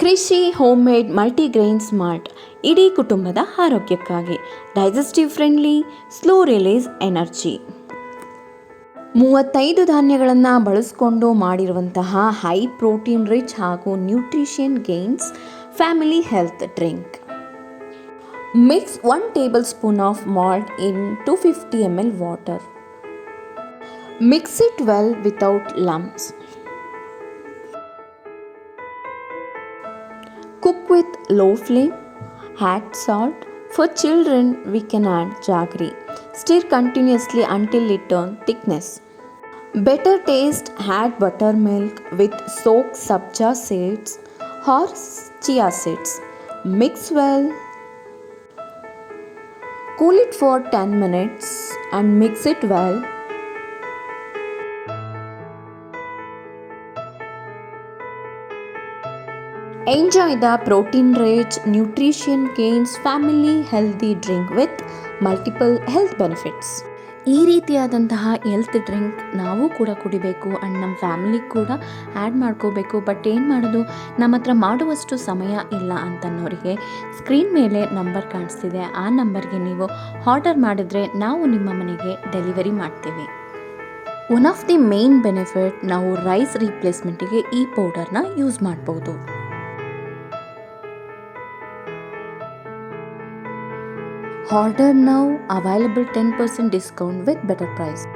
ಕೃಷಿ home made multigrain smart ಇಡೀ ಕುಟುಂಬದ ಆರೋಗ್ಯಕ್ಕಾಗಿ. Digestive friendly, slow release energy. ಮೂವತ್ತೈದು ಧಾನ್ಯಗಳನ್ನು ಬಳಸ್ಕೊಂಡು ಮಾಡಿರುವಂತಹ ಹೈ ಪ್ರೋಟೀನ್ ರಿಚ್ ಹಾಗೂ nutrition gains family health drink. Mix one tablespoon of malt into fifty M L water. Mix it well without lumps Cook with low flame. Add salt. For children, we can add jaggery. Stir continuously until it turns thickness. Better taste, add buttermilk with soaked sabja seeds or chia seeds. Mix well. Cool it for 10 minutes and mix it well. Enjoy the protein rich, nutrition gains, family healthy drink with multiple health benefits. ಈ ರೀತಿಯಾದಂತಹ health drink ನಾವು ಕೂಡ ಕುಡಿಬೇಕು and ನಮ್ಮ family ಕೂಡ add ಮಾಡ್ಕೋಬೇಕು. But ಏನು ಮಾಡೋದು? ನಮ್ಮ ಹತ್ರ ಮಾಡುವಷ್ಟು ಸಮಯ ಇಲ್ಲ ಅಂತನ್ನೋರಿಗೆ ಸ್ಕ್ರೀನ್ ಮೇಲೆ ನಂಬರ್ ಕಾಣಿಸ್ತಿದೆ. ಆ ನಂಬರ್ಗೆ ನೀವು ಆರ್ಡರ್ ಮಾಡಿದರೆ ನಾವು ನಿಮ್ಮ ಮನೆಗೆ ಡೆಲಿವರಿ ಮಾಡ್ತೀವಿ. One of the main benefit ನಾವು ರೈಸ್ ರೀಪ್ಲೇಸ್ಮೆಂಟಿಗೆ ಈ ಪೌಡರ್ನ ಯೂಸ್ ಮಾಡ್ಬೋದು. Order now, available 10% discount with better price.